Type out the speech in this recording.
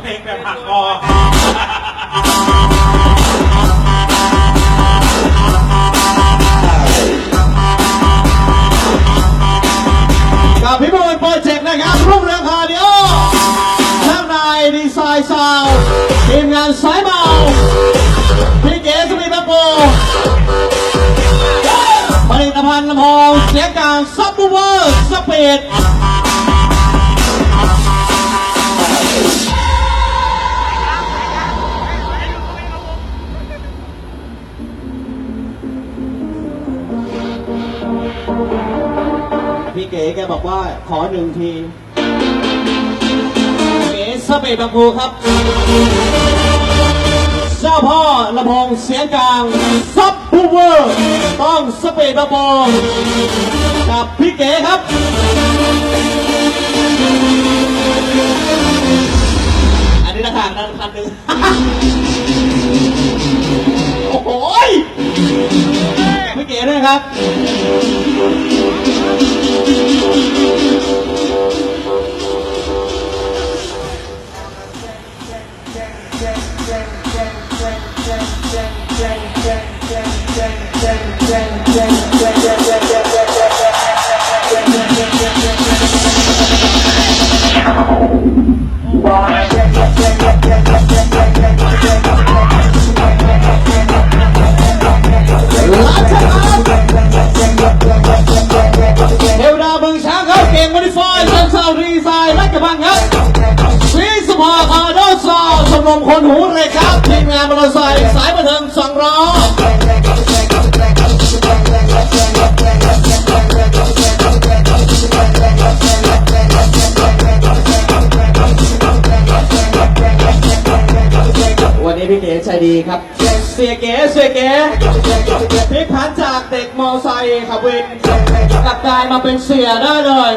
เพลงแบบหักคอกับพี่บอยโปรเจกต์นะครับรุ่งเรืองพาเดียวช่างนายดีไซน์ซาวทีมงานสายเบาพี่เก๋สมีตะโปผลิตภัณฑ์ลำโพงเสียงกลางซับบูเวอร์สปีด พี่เก๋แกบอกว่าขอหนึ่งที เก๋สเปีดบางพูครับ เจ้าพ่อลำโพงเสียงกลางซับบูเวอร์ ต้องสเปีดลำโพงกับพี่เก๋ครับอันนี้ราคานั้นพันหนึ่ง ด้วยครับเคนมคนหูเลยครับทีมงานมเตอร์ไซค์สายบันเทิงสองร้อวันนี้พี่เก๋ใจดีครับ เสียเก๋เสียเก๋พิกผันจากเด็กมอไซค์ขับวินกลับกลายมาเป็นเสียได้เลย